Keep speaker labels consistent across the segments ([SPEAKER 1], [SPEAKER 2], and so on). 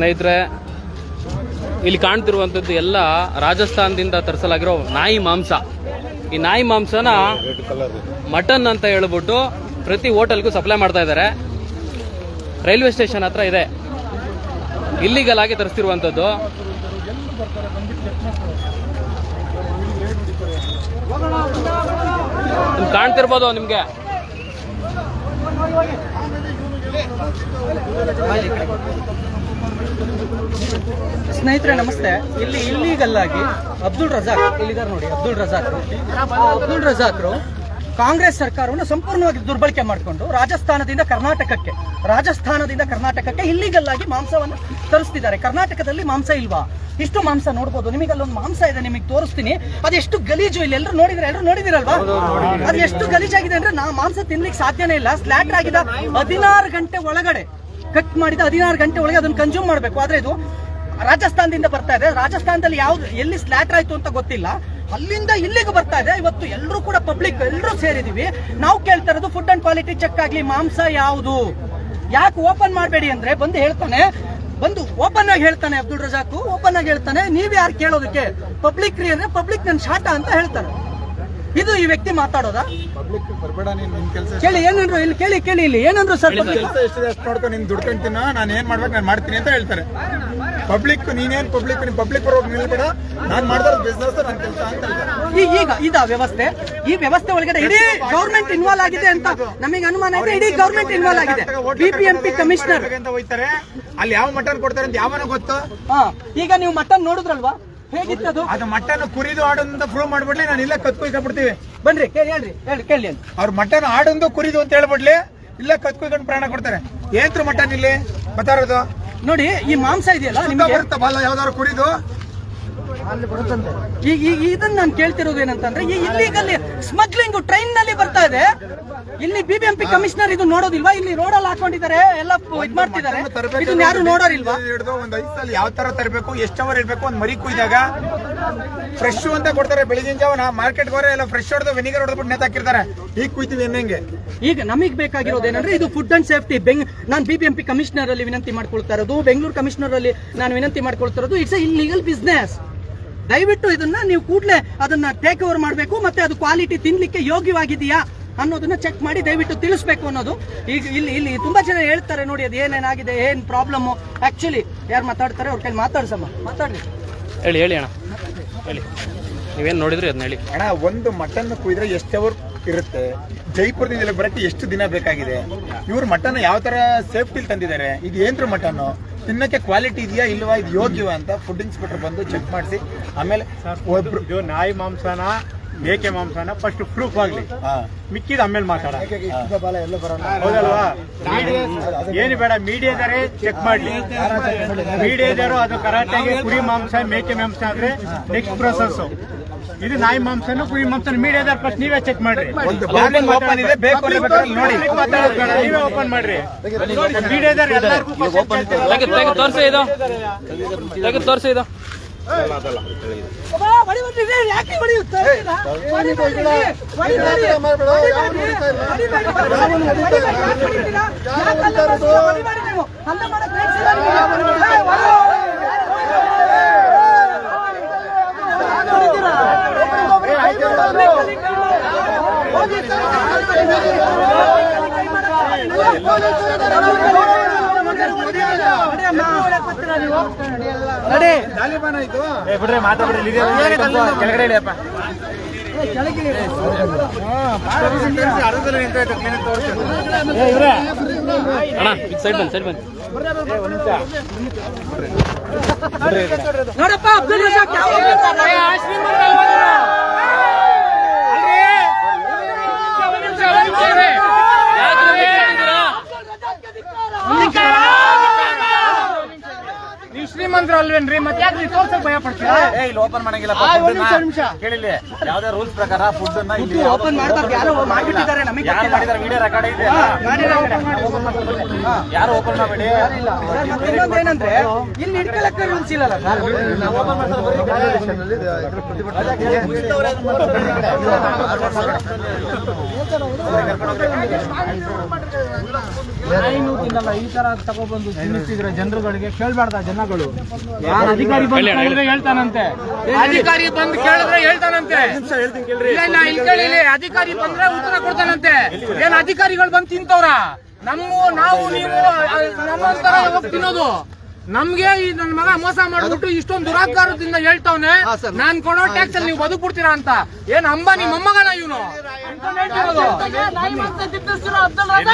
[SPEAKER 1] ಸ್ನೇಹಿತರೆ, ಇಲ್ಲಿ ಕಾಣ್ತಿರುವಂಥದ್ದು ಎಲ್ಲ ರಾಜಸ್ಥಾನದಿಂದ ತರಿಸಲಾಗಿರೋ ನಾಯಿ ಮಾಂಸ. ಈ ನಾಯಿ ಮಾಂಸನ ಮಟನ್ ಅಂತ ಹೇಳ್ಬಿಟ್ಟು ಪ್ರತಿ ಹೋಟೆಲ್ಗೂ ಸಪ್ಲೈ ಮಾಡ್ತಾ ಇದ್ದಾರೆ. ರೈಲ್ವೆ ಸ್ಟೇಷನ್ ಹತ್ರ ಇದೆ. ಇಲ್ಲಿಗಲ್ ಆಗಿ ತರಿಸ್ತಿರುವಂಥದ್ದು. ಕಾಣ್ತಿರ್ಬೋದು ನಿಮಗೆ.
[SPEAKER 2] ಸ್ನೇಹಿತರೆ ನಮಸ್ತೆ. ಇಲ್ಲಿ ಇಲ್ಲಿಗಲ್ಲಾಗಿ ಅಬ್ದುಲ್ ರಜಾಕ್ ಇಲ್ಲಿದ್ದಾರೆ ನೋಡಿ ಅಬ್ದುಲ್ ರಜಾಕ್. ಅಬ್ದುಲ್ ರಜಾಕ್ರು ಕಾಂಗ್ರೆಸ್ ಸರ್ಕಾರವನ್ನು ಸಂಪೂರ್ಣವಾಗಿ ದುರ್ಬಳಕೆ ಮಾಡಿಕೊಂಡು ರಾಜಸ್ಥಾನದಿಂದ ಕರ್ನಾಟಕಕ್ಕೆ ರಾಜಸ್ಥಾನದಿಂದ ಕರ್ನಾಟಕಕ್ಕೆ ಇಲ್ಲಿಗಲ್ಲಾಗಿ ಮಾಂಸವನ್ನು ತರಿಸ್ತಿದ್ದಾರೆ. ಕರ್ನಾಟಕದಲ್ಲಿ ಮಾಂಸ ಇಲ್ವಾ? ಇಷ್ಟು ಮಾಂಸ ನೋಡ್ಬೋದು. ನಿಮಗೆ ಅಲ್ಲೊಂದು ಮಾಂಸ ಇದೆ ನಿಮಗೆ ತೋರಿಸ್ತೀನಿ. ಅದೆಷ್ಟು ಗಲೀಜು ಇಲ್ಲಿ? ಎಲ್ಲರೂ ನೋಡಿದ್ರೆ ಎಲ್ಲರೂ ನೋಡಿದಿರಲ್ವಾ? ಅದು ಎಷ್ಟು ಗಲೀಜಾಗಿದೆ ಅಂದ್ರೆ ನಾ ಮಾಂಸ ತಿನ್ಲಿಕ್ಕೆ ಸಾಧ್ಯನೇ ಇಲ್ಲ. ಸ್ಲಾಟ್ ಆಗಿದ ಹದಿನಾರು ಗಂಟೆ ಒಳಗಡೆ ಕಟ್ ಮಾಡಿದ ಹದಿನಾರು ಗಂಟೆ ಒಳಗೆ ಅದನ್ನು ಕನ್ಸ್ಯೂಮ್ ಮಾಡಬೇಕು. ಆದ್ರೆ ಇದು ರಾಜಸ್ಥಾನದಿಂದ ಬರ್ತಾ ಇದೆ. ರಾಜಸ್ಥಾನದಲ್ಲಿ ಯಾವ್ದು ಎಲ್ಲಿ ಸ್ಲಾಟರ್ ಆಯ್ತು ಅಂತ ಗೊತ್ತಿಲ್ಲ. ಅಲ್ಲಿಂದ ಇಲ್ಲಿಗೆ ಬರ್ತಾ ಇದೆ. ಇವತ್ತು ಎಲ್ಲರೂ ಕೂಡ ಪಬ್ಲಿಕ್ ಎಲ್ಲರೂ ಸೇರಿದೀವಿ. ನಾವು ಕೇಳ್ತಾ ಇರೋದು ಫುಡ್ ಅಂಡ್ ಕ್ವಾಲಿಟಿ ಚೆಕ್ ಆಗ್ಲಿ, ಮಾಂಸ ಯಾವುದು? ಯಾಕೆ ಓಪನ್ ಮಾಡಬೇಡಿ ಅಂದ್ರೆ ಬಂದು ಹೇಳ್ತಾನೆ. ಬಂದು ಓಪನ್ ಆಗಿ ಹೇಳ್ತಾನೆ ಅಬ್ದುಲ್ ರಜಾಕು. ಓಪನ್ ಆಗಿ ಹೇಳ್ತಾನೆ. ನೀವ್ ಯಾರು ಕೇಳೋದಕ್ಕೆ? ಪಬ್ಲಿಕ್ ರೀ ಅಂದ್ರೆ ಪಬ್ಲಿಕ್ ನನ್ ಶಾಟ ಅಂತ ಹೇಳ್ತಾನೆ ಇದು ಈ ವ್ಯಕ್ತಿ ಮಾತಾಡೋದಾ?
[SPEAKER 3] ಪಬ್ಲಿಕ್ ಬರ್ಬೇಡ ನೀನ್ ನಿನ್ ಕೆಲಸ
[SPEAKER 2] ಕೇಳಿ ಏನಂದ್ರು ಇಲ್ಲಿ ಕೇಳಿ ಕೇಳಿ ಇಲ್ಲಿ. ಏನಂದ್ರು ಸರ್
[SPEAKER 3] ಕೆಲಸ ಎಷ್ಟಿದೆ ಅಷ್ಟು ನೀನ್ ದುಡ್ಕೊಂತೀನ ನಾನು ಏನ್ ಮಾಡ್ಬೇಕು ನಾನು ಮಾಡ್ತೀನಿ ಅಂತ ಹೇಳ್ತಾರೆ. ಪಬ್ಲಿಕ್ ನೀನೇನ್ ಪಬ್ಲಿಕ್ ನೀನ್ ಪಬ್ಲಿಕ್ ಪರವಾಗಿ ನಿಲ್ಬೇಡ ನಾನು ಮಾಡ್ದಾರ ಬಿಸ್ನೆಸ್ ನನ್ನ ಕೆಲಸ ಅಂತ
[SPEAKER 2] ಈಗ ಇದ ವ್ಯವಸ್ಥೆ ಈ ವ್ಯವಸ್ಥೆ ಒಳಗಡೆ ಇಡೀ ಗೌರ್ಮೆಂಟ್ ಇನ್ವಾಲ್ವ್ ಆಗಿದೆ ಅಂತ ನಮಗೆ ಅನುಮಾನ ಇದೆ ಇಡೀ ಗೌರ್ಮೆಂಟ್ ಇನ್ವಾಲ್ವ್ ಆಗಿದೆ. ಬಿಪಿಎಂಪಿ ಕಮಿಷನರ್
[SPEAKER 3] ಅಂತ ಹೋಯ್ತಾರೆ? ಅಲ್ಲಿ ಯಾವ ಮಟನ್ ಕೊಡ್ತಾರೆ ಅಂತ ಯಾವನ ಗೊತ್ತು?
[SPEAKER 2] ಹಾ ಈಗ ನೀವು ಮಟನ್ ನೋಡಿದ್ರಲ್ವಾ? ಹೇಗಿತ್ತದು?
[SPEAKER 3] ಅದು ಮಟನ್ ಕುರಿದು ಆಡೋದಂತ ಪ್ರೂವ್ ಮಾಡ್ಬಿಡ್ಲಿ ನಾನು ಇಲ್ಲೇ ಬಿಡ್ತೀವಿ
[SPEAKER 2] ಬನ್ರಿ ಕೇಳಿ ಹೇಳ್ರಿ ಹೇಳಿ ಕೇಳಿ ಅಂತ.
[SPEAKER 3] ಅವ್ರ ಮಟನ್ ಆಡೊಂದು ಕುರಿದು ಅಂತ ಹೇಳ್ಬಿಡ್ಲಿ ಇಲ್ಲ ಕತ್ಕೊಯ್ಕೊಂಡು ಪ್ರಾಣ ಕೊಡ್ತಾರೆ. ಏನ್ ಮಟನ್ ಇಲ್ಲಿ? ಬತ್ತಾರೋದು
[SPEAKER 2] ನೋಡಿ ಈ ಮಾಂಸ ಇದೆಯಲ್ಲ ನಿಮಗೆ?
[SPEAKER 3] ಬರುತ್ತಾ ಬಾಲ ಯಾವ್ದಾದ್ರು ಕುರಿದು?
[SPEAKER 2] ಈ ಈಗ ಇದನ್ನ ನಾನು ಕೇಳ್ತಿರೋದು ಏನಂತಂದ್ರೆ ಈ ಇಲ್ಲಿಗಲ್ಲಿ ಸ್ಮಗ್ಲಿಂಗ್ ಟ್ರೈನ್ನಲ್ಲಿ ಬರ್ತಾ ಇದೆ. ಇಲ್ಲಿ ಬಿಬಿಎಂಪಿ ಕಮಿಷನರ್ ಇದು ನೋಡೋದಿಲ್ವಾ? ಇಲ್ಲಿ ರೋಡ್ ಅಲ್ಲಿ ಹಾಕೊಂಡಿದ್ದಾರೆ ಎಲ್ಲ ಇದ್ ಮಾಡ್ತಿದ್ದಾರೆ. ಇದನ್ನ ಯಾರು ನೋಡೋರಿಲ್ವಾ?
[SPEAKER 3] ಹಿಡಿದು ಒಂದ್ ಐದು ಸಲ ಯಾವ ತರ ತರಬೇಕು ಎಷ್ಟು ಅವರ್ ಇರ್ಬೇಕು ಒಂದ್ ಮರಿ ಕುಯ್ದಾಗ ಫ್ರೆಶ್ ಅಂತ ಕೊಡ್ತಾರೆ. ಬೆಳಗಿನ ಜಾವ ಮಾರ್ಕೆಟ್ ಹೋದ್ರೆ ಎಲ್ಲ ಫ್ರೆಶ್ ಹೊಡೆದು ವಿನಿಗರ್ ಹೊಡೆದ್ಬಿಟ್ಟು ನೇತಾಕಿರ್ತಾರೆ ಈಗ ಕುಯ್ತೀವಿ ಹೆಂಗೆ?
[SPEAKER 2] ಈಗ ನಮಗ್ ಬೇಕಾಗಿರೋದು ಏನಂದ್ರೆ ಇದು ಫುಡ್ ಅಂಡ್ ಸೇಫ್ಟಿ ಬೆಂಗ್ ನಾನು ಬಿಬಿಎಂಪಿ ಕಮಿಷನರ್ ಅಲ್ಲಿ ವಿನಂತಿ ಮಾಡ್ಕೊಳ್ತಾ ಇರೋದು ಬೆಂಗಳೂರು ಕಮಿಷನರ್ ಅಲ್ಲಿ ನಾನು ವಿನಂತಿ ಮಾಡ್ಕೊಳ್ತಾ ಇರೋದು ಇಟ್ಸ್ ಇಲ್ಲಿಗಲ್ ಬಿಸ್ನೆಸ್ ದಯವಿಟ್ಟು ಇದನ್ನ ನೀವು ಕೂಡಲೇ ಅದನ್ನ ಟೇಕ್ ಓವರ್ ಮಾಡಬೇಕು ಮತ್ತೆ ಅದು ಕ್ವಾಲಿಟಿ ತಿನ್ಲಿಕ್ಕೆ ಯೋಗ್ಯವಾಗಿದೆಯಾ ಅನ್ನೋದನ್ನ ಚೆಕ್ ಮಾಡಿ ದಯವಿಟ್ಟು ತಿಳಿಸ್ಬೇಕು ಅನ್ನೋದು. ಈಗ ಇಲ್ಲಿ ಇಲ್ಲಿ ತುಂಬಾ ಜನ ಹೇಳ್ತಾರೆ ನೋಡಿ ಅದು ಏನೇನಾಗಿದೆ ಏನ್ ಪ್ರಾಬ್ಲಮ್ ಆಕ್ಚುಲಿ ಯಾರು ಮಾತಾಡ್ತಾರೆ ಅವ್ರ ಕೈಲಿ ಮಾತಾಡ್ಸಮ್ಮ. ಮಾತಾಡಿ
[SPEAKER 1] ಹೇಳಿ ಹೇಳಿ ಅಣ್ಣ. ಹೇಳಿ. ನೀವೇನು ನೋಡಿದ್ರಿ ಅದನ್ನ ಹೇಳಿ.
[SPEAKER 3] ಅಣ್ಣ ಒಂದು ಮಟನ್ ಕುಯ್ದ್ರೆ ಎಷ್ಟು ಅವರ್ ಇರುತ್ತೆ? ಜೈಪುರದಿಂದ ಇಲ್ಲಿ ಬರಕ್ಕೆ ಎಷ್ಟು ದಿನ ಬೇಕಾಗಿದೆ? ಇವ್ರು ಮಟನ್ ಯಾವ ತರ ಸೇಫ್ಟಿ ತಂದಿದ್ದಾರೆ? ಇದು ಏನ್ರ ಮಟನ್ ತಿನ್ನಕ್ಕೆ ಕ್ವಾಲಿಟಿ ಇದೆಯಾ ಇಲ್ವಾ ಇದು ಯೋಗ್ಯವಾ ಅಂತ ಫುಡ್ ಇನ್ಸ್ಪೆಕ್ಟರ್ ಬಂದು ಚೆಕ್ ಮಾಡಿಸಿ. ಆಮೇಲೆ ಒಬ್ರು
[SPEAKER 4] ಇದು ನಾಯಿ ಮಾಂಸನ ಮೇಕೆ ಮಾಂಸನ ಫಸ್ಟ್ ಪ್ರೂಫ್ ಆಗ್ಲಿ. ಮಿಕ್ಕಿದ ಆಮೇಲೆ ಮಾತಾಡ. ಹೌದಲ್ವಾ? ಏನು ಬೇಡ ಮೀಡಿಯಾದರೆ ಚೆಕ್ ಮಾಡ್ಲಿ. ಮೀಡಿಯಾದರು ಅದು ಕರಾಟೆಗೆ ಕುರಿ ಮಾಂಸ ಮೇಕೆ ಮಾಂಸ ಆದ್ರೆ ನೆಕ್ಸ್ಟ್ ಪ್ರೊಸೆಸ್ ಇದು ನಾಯಿ ಮಾಂಸನು ಕುರಿ ಮಾಂಸನು ಮೀಡಿಯಾದವ್ರ ಫಸ್ಟ್ ನೀವೇ ಚೆಕ್ ಮಾಡ್ರಿ.
[SPEAKER 3] ಓಪನ್ ಇದೆ. ಬೇಕು ನೋಡಿ.
[SPEAKER 4] ನೀವೇ ಓಪನ್ ಮಾಡ್ರಿ. ಮೀಡಿಯಾದವ್ರು ಎಲ್ಲರಿಗೂ
[SPEAKER 1] ತೋರಿಸಿ ಇದು. ತೆಗೆದು ತೋರಿಸಿ ಇದು.
[SPEAKER 2] ಯಾಕೆ ಹೊಡೆಯುತ್ತೆ ನಡಿ
[SPEAKER 3] ತಾಲಿಬಾನ ಇದು
[SPEAKER 4] ಬಿಡ್ರಿ ಮಾತಾಡ್ರಿ ಕೆಳಗಡೆ ಇಳಿಯಪ್ಪ ಅರ್ಧದಲ್ಲಿ ನಿಂತೋಯ್ತು ಕ್ಲಿನಿಕ್ ತೋರಿಸಿ
[SPEAKER 1] ಸೈಡ್ ಬನ್ನಿ ಸೈಡ್ ಬನ್ನಿ.
[SPEAKER 2] ನೋಡಪ್ಪ ಅಬ್ದುಲ್ ರಜಾಕ್ ಯಾವ
[SPEAKER 4] ಶ್ರೀಮಂತರು ಅಲ್ವೇನ್ರಿ? ಮತ್ತೆ ಯಾಕೆ ನೀವು ತೋರ್ಸಕ್ ಭಯ ಪಡ್ತೀರಾ?
[SPEAKER 3] ಏ ಇಲ್ಲಿ ಓಪನ್ ಮಾಡಂಗಿಲ್ಲ
[SPEAKER 4] ಆ, ಒಂದ್ ನಿಮಿಷ ಒಂದ್ ನಿಮಿಷ.
[SPEAKER 3] ಕೇಳಿಲ್ಲ ಯಾವ್ದೇ ರೂಲ್ಸ್ ಪ್ರಕಾರ ಫುಡ್ ಅನ್ನ ಇಲ್ಲಿ
[SPEAKER 2] ಓಪನ್ ಮಾಡ್ತಾರೆ ಯಾರೋ ಮಾಡ್ಬಿಟ್ಟಿದ್ದಾರೆ ನಮಗೆ
[SPEAKER 3] ಯಾರು
[SPEAKER 2] ಗೊತ್ತಿಲ್ಲ.
[SPEAKER 3] ಮಾಡಿದಾರೆ ವಿಡಿಯೋ ರೆಕಾರ್ಡ್ ಇದೆ ಯಾರು ಓಪನ್ ಮಾಡಬೇಡಿ?
[SPEAKER 2] ಮತ್ತೆ ಇನ್ನೊಂದು ಏನಂದ್ರೆ ಇಲ್ಲಿ ಹಿಡ್ಕೊಳಕ್ಕೆ ರೂಲ್ಸ್ ಇಲ್ಲಲ್ಲ ಸರ್.
[SPEAKER 4] ಐನೂರು ತಿನ್ನಲ್ಲ ಈ ತರ ತಗೊಬಂದು ತಿನ್ನಿಸಿದ್ರೆ ಜನರುಗಳಿಗೆ ಕೇಳ್ಬಾರ್ದ ಜನಗಳು. ಅಧಿಕಾರಿ ಬಂದು ಕೇಳಿದ್ರೆ ಹೇಳ್ತಾನಂತೆ ಅಧಿಕಾರಿ ಬಂದು ಕೇಳಿದ್ರೆ ಹೇಳ್ತಾನಂತೆ ಇಲ್ಲ, ಕೇಳಿ. ಅಧಿಕಾರಿ ಬಂದ್ರೆ ಉತ್ತರ ಕೊಡ್ತಾನಂತೆ ಏನ್ ಅಧಿಕಾರಿಗಳು ಬಂದು ತಿಂತವ್ರ ನಮ್ಮ ನಾವು ನೀವು ನಮ್ಮಂತರ ಹೋಗಿ ತಿನ್ನೋದು ನಮ್ಗೆ ಈ ನನ್ ಮಗ ಮೋಸ ಮಾಡ್ಬಿಟ್ಟು ಇಷ್ಟೊಂದು ದುರಾಕಾರದಿಂದ ಹೇಳ್ತಾವ್ನೆ ನಾನ್ ಕೊಡೋ ಟ್ಯಾಕ್ಸ್ ಅಲ್ಲಿ ನೀವು ಬದುಕ್ಬಿಡ್ತೀರಾ ಅಂತ ಏನ್ ಅಂಬಾನಿ ಮೊಮ್ಮಗನ ಇವನು
[SPEAKER 3] ಅಂತ ನಾವು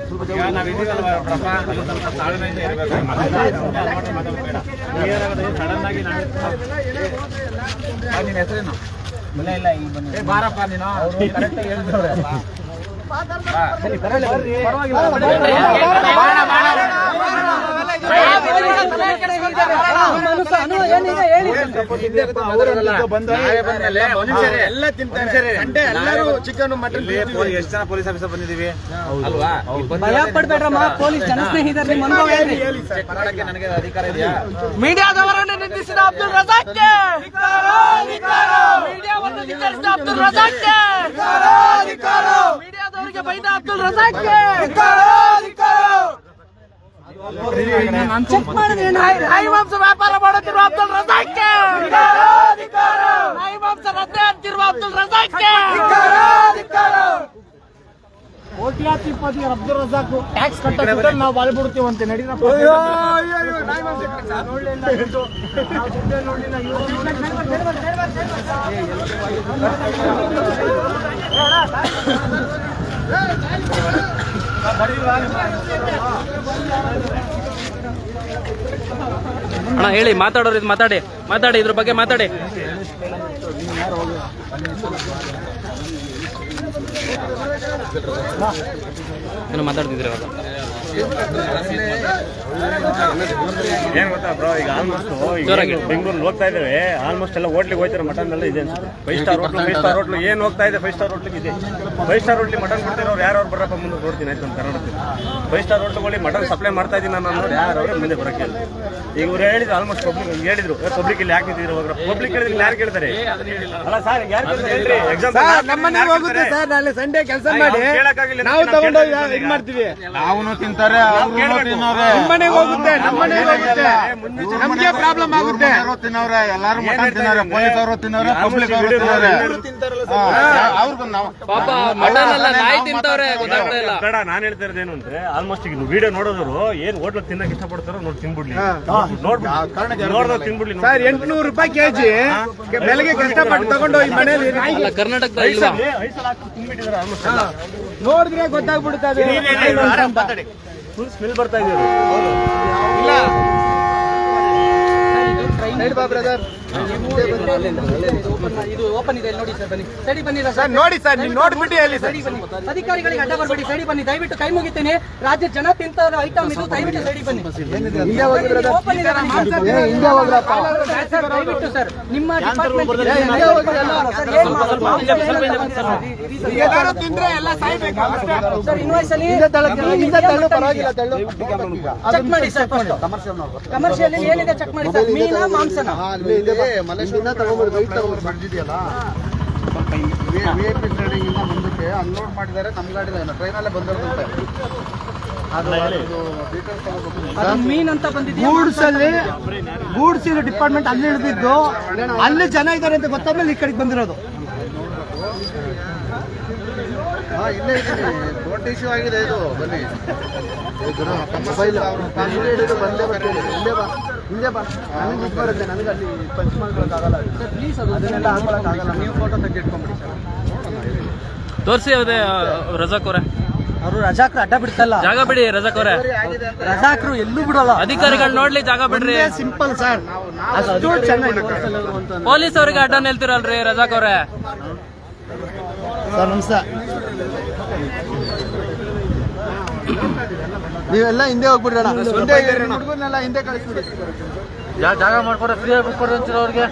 [SPEAKER 3] ಸ್ವಲ್ಪ ತಾಳ್ಮೆಯಿಂದ ಸಡನ್ ಆಗಿ ನಿನ್ನ ಹೆಸರೇನು? ಇಲ್ಲ ಇಲ್ಲ ಈಗ ಬನ್ನಿ ಬಾರಪ್ಪ ನೀನು. ಕರೆಕ್ಟ್ ಹೇಳ್ತಾರೆ ತಿಂತಾರೆ ಎಲ್ಲರೂ ಚಿಕನ್ ಮಟನ್ ಎಷ್ಟು ಜನ ಪೊಲೀಸ್ ಆಫೀಸರ್ ಬಂದಿದೀವಿ ಅಲ್ವಾ
[SPEAKER 4] ಮೀಡಿಯಾದವರನ್ನು ನಿಂದಿಸಿದ ಅಬ್ದುಲ್ ಮೀಡಿಯಾವನ್ನು ನಿಂದಿಸಿದ ಅಬ್ದುಲ್ ಮೀಡಿಯಾದವರಿಗೆ ಬೈದ ಅಬ್ದುಲ್ ಚೆಕ್ ಮಾಡಿದ್ರೆ ನಾಯಿ ಮಾಂಸ ವ್ಯಾಪಾರ ಮಾಡುತ್ತಿರುವ ಅಬ್ದುಲ್ ರಜಾಕ್ಗೆ! ನಾಯಿ ಮಾಂಸ ರದ್ದೆ ಅಂತಿರುವ ಅಬ್ದುಲ್ ಕೋಟ್ಯಾಧಿಪತಿ ಅಬ್ದುಲ್ ರಜಾಕ್ ಟ್ಯಾಕ್ಸ್ ಕಟ್ಟಕ್ಕೆ ನಾವು ಬಾಳ್ಬಿಡ್ತೀವಂತೆ ನಡೀರಪ್ಪ
[SPEAKER 1] ಅಣ್ಣ ಹೇಳಿ ಮಾತಾಡೋರು ಇದು ಮಾತಾಡಿ ಮಾತಾಡಿ ಇದ್ರ ಬಗ್ಗೆ ಮಾತಾಡಿ. ಏನು ಮಾತಾಡ್ತಿದ್ರೆ ಅವಾಗ
[SPEAKER 5] ಏನ್ ಗೊತ್ತಾ ಬ್ರೋ ಈಗ ಆಲ್ಮೋಸ್ಟ್. ಬೆಂಗಳೂರಲ್ಲಿ ಹೋಗ್ತಾ ಇದ್ದೇವೆ. ಆಲ್ಮೋಸ್ಟ್ ಎಲ್ಲ ಹೋಟ್ಲಿಗೆ ಹೋಗ್ತಾರೆ ಮಟನ್ ಎಲ್ಲ ಇದೆ five star hotel five star hotel ಏನು ಹೋಗ್ತಾ ಇದೆ ಫೈವ್ ಸ್ಟಾರ್ ಹೋಟ್ಲಿಗೆ ಇದೆ. ಫೈವ್ ಸ್ಟಾರ್ ಹೋಟ್ಲಿ ಮಟನ್ ಅವ್ರು ಯಾರು ಬರಪ್ಪ ಮುಂದೆ ನೋಡ್ತೀನಿ ಆಯ್ತು ನಮ್ಮ ಕರ್ನಾಟಕದಲ್ಲಿ ಫೈವ್ ಸ್ಟಾರ್ ಹೋಟ್ಲುಗಳಿಗೆ ಮಟನ್ ಸಪ್ಲೈ ಮಾಡ್ತಾ ಇದ್ದೀನಿ ನಾನು ಅನ್ನೋರು ಯಾರು ಅವರು ಮುಂದೆ ಬರೋಕೆ ಇಲ್ಲ. ಈಗ ಇವ್ರು ಹೇಳಿದ್ರು ಆಲ್ಮೋಸ್ಟ್ ಪಬ್ಲಿಕ್ ಹೇಳಿದ್ರು ಪಬ್ಲಿಕ್ ಇಲ್ಲಿ ಯಾಕೆ ನಿಂತಿದ್ರು ಹೋಗ್ರ ಪಬ್ಲಿಕ್ ಹೇಳಿದ್ರೆ ಯಾರು ಕೇಳ್ತಾರೆ? ಅಲ್ಲ ಸರ್ ಯಾರು ಕೇಳ್ತಾರೆ? ಹೇಳ್ರಿ ಎಕ್ಸಾಂಪಲ್
[SPEAKER 4] ನಾಳೆ ಸಂಡೇ ಕೆಲಸ ಮಾಡಿ ನಾವು ತಗೊಂಡೋಗಿ ಇದ್ ಮಾಡ್ತೀವಿ.
[SPEAKER 3] ನಾವು ತಿಂತಾರೆ
[SPEAKER 4] ನಮ್ಮನೆಗೆ ಹೋಗುತ್ತೆ ನಮ್ಮನೆಗೆ ಹೋಗುತ್ತೆ. ನಮ್ಗೆ ಪ್ರಾಬ್ಲಮ್ ಆಗುತ್ತೆ.
[SPEAKER 3] ತಿನ್ನವ್ರೆ ಎಲ್ಲಾರು ಮಟನ್ ತಿನ್ನವ್ರೆ ಪೊಲೀಸ್ ಅವರು ತಿನ್ನವ್ರೆ ಪಬ್ಲಿಕ್ ಅವರು ತಿನ್ನವ್ರೆ ಅವ್ರಿಗೂ ನಾವು
[SPEAKER 1] ಪಾಪ ಮಟನ್ ಎಲ್ಲ ನಾಯಿ ತಿಂತವ್ರೆ ಗೊತ್ತಾಗ್ತಾ ಇಲ್ಲ.
[SPEAKER 5] ಬೇಡ ನಾನ್ ಹೇಳ್ತಾ ಇರೋದೇನು ಅಂದ್ರೆ ಆಲ್ಮೋಸ್ಟ್ ಈಗ ವಿಡಿಯೋ ನೋಡೋದ್ರು ಏನ್ ಹೋಟ್ಲ್ ತಿನ್ನಕ್ ಇಷ್ಟಪಡ್ತಾರೋ ನೋಡಿ ತಿನ್ಬಿಡ್ಲಿ. ನೋಡ್ಬಿಟ್ಟು ತಿನ್ಬಿಡ್ಲಿ
[SPEAKER 4] ಸರ್ ಎಂಟ್ನೂರು ರೂಪಾಯಿ ಕೆಜಿ ಬೆಳಗ್ಗೆ ಕಷ್ಟಪಟ್ಟು ತಗೊಂಡೋಗಿ ಮನೇಲಿ
[SPEAKER 1] ಅಲ್ಲ ಕರ್ನಾಟಕದಲ್ಲಿ ಇಲ್ವಾ
[SPEAKER 5] ತಿನ್ಬಿಟ್ಟಿದ್ದಾರೆ ಆಲ್ಮೋಸ್ಟ್
[SPEAKER 4] ನೋಡಿದ್ರೆ ಗೊತ್ತಾಗ್ಬಿಡುತ್ತೆ ಅದು.
[SPEAKER 5] ಫುಲ್ ಸ್ಮೆಲ್ ಬರ್ತಾ ಇದೆ
[SPEAKER 2] ಇದು ಓಪನ್ ಇದೆ ನೋಡಿ ಸರ್ ಬನ್ನಿ ಸರಿ ಬನ್ನಿ
[SPEAKER 4] ಸರ್ ನೋಡಿ ಸರ್ ನೀವು ನೋಡ್ಬಿಟ್ಟು ಹೇಳಿ ಸರಿ
[SPEAKER 2] ಸೈಡಿ ಬನ್ನಿ ಅಧಿಕಾರಿಗಳಿಗೆ ಅಡ್ಡ ಬರಬೇಡಿ ಸೈಡಿ ಬನ್ನಿ ದಯವಿಟ್ಟು ಕೈ ಮುಗಿತೀನಿ ರಾಜ್ಯ ಜನ ತಿಂತ ಐಟಮ್ ಇದು ದಯವಿಟ್ಟು ಸೈಡಿ ಬನ್ನಿ ಓಪನ್ ಇದೆ ದಯವಿಟ್ಟು ಸರ್ ನಿಮ್ಮ ಡಿಪಾರ್ಟ್ಮೆಂಟ್
[SPEAKER 4] ಎಲ್ಲರೂ ತಿಂದ್ರೆ ಎಲ್ಲ ಸಾಯ್ಬೇಕು
[SPEAKER 2] ಸರ್ ಇನ್ವಾಯ್ಸ್ ಅಲ್ಲಿ ಚೆಕ್ ಮಾಡಿ ಸರ್ ಕಮರ್ಷಿಯಲ್ ಏನಿದೆ ಚೆಕ್ ಮಾಡಿ ಸರ್ ಮೀನಾ
[SPEAKER 6] ಟ್ರೇಡಿಂಗ್ ಮುಂದಕ್ಕೆ ಅನ್ಲೋಡ್ ಮಾಡಿದ್ದಾರೆ ನಮ್ಮ ಗಾಡಿ ಟ್ರೈನಲ್ಲೇ ಬಂದಿರೋದಂತೆ
[SPEAKER 2] ಮೀನ್ ಅಂತ
[SPEAKER 4] ಗೂಡ್ಸ್ ಅಲ್ಲಿ ಗೂಡ್ಸ್ ಇರೋ ಡಿಪಾರ್ಟ್ಮೆಂಟ್ ಅಲ್ಲಿ ಹಿಡಿದಿದ್ದು ಅಲ್ಲಿ ಜನ ಇದ್ದಾರೆ ಅಂತ ಗೊತ್ತಾದ್ಮೇಲೆ ಈ ಕಡೆಗೆ ಬಂದಿರೋದು.
[SPEAKER 6] ಇಲ್ಲೇ ದೊಡ್ಡ ಇಶ್ಯೂ ಆಗಿದೆ ಇದು. ಬನ್ನಿ. ಮೊಬೈಲ್ ಹಿಡಿದು ಬಂದೇ ಬರ್ತೇನೆ ಹಿಂದೆ ಬಾ ಹಿಂದೆ ಬಾ. ನನಗೆ ಇದು ಬರುತ್ತೆ ನನಗೆ ಅಲ್ಲಿ ಪಂಚ್ ಮಾಡ್ಕೊಳಕ್ಕಾಗಲ್ಲ
[SPEAKER 2] ಸರ್ ಪ್ಲೀಸ್ ಅದು
[SPEAKER 6] ಅದನ್ನೆಲ್ಲ ಹಾಕೊಳಕ್ಕಾಗಲ್ಲ ನೀವು ಫೋಟೋ ತೆಗೆದಿಟ್ಕೊಂಬಿಡಿ ಸರ್.
[SPEAKER 1] ತೋರಿಸಿ ಅದೇ ರಜಾಕ್ ಅವರೇ.
[SPEAKER 2] ಅವರು ರಜಾಕ್ರು ಅಡ್ಡ ಬಿಡ್ತಲ್ಲ.
[SPEAKER 1] ಜಾಗ ಬಿಡಿ ರಜಾಕ್ ಅವರೇ.
[SPEAKER 2] ರಜಾಕ್ರು ಎಲ್ಲೂ ಬಿಡಲ್ಲ.
[SPEAKER 1] ಅಧಿಕಾರಿಗಳು ನೋಡ್ಲಿ ಜಾಗ ಬಿಡ್ರಿ.
[SPEAKER 6] Simple sir. ಅಷ್ಟು ಚೆನ್ನಾಗಿ
[SPEAKER 1] ಪೊಲೀಸ್ ಅವರಿಗೆ ಅಡ್ಡ ನಿಲ್ತಿರಲ್ರಿ ರಜಾಕ್ ಅವರೇ.
[SPEAKER 6] ಸರ್ ನಮಸ್ತೆ. ನೀವೆಲ್ಲ ಹಿಂದೆ ಹೋಗ್ಬಿಡ್ರಣ ಹುಡುಗರ್ನೆಲ್ಲ ಹಿಂದೆ ಕಳಿಸ್ಬಿಡಿ.
[SPEAKER 1] ಜಾಗ ಮಾಡ್ಕೊಡ್ರಿ ಫ್ರೀ ಆಗ್ಬಿಟ್ಕೊಡ್ರಿ ಅಂತೀರ ಅವ್ರಿಗೆ?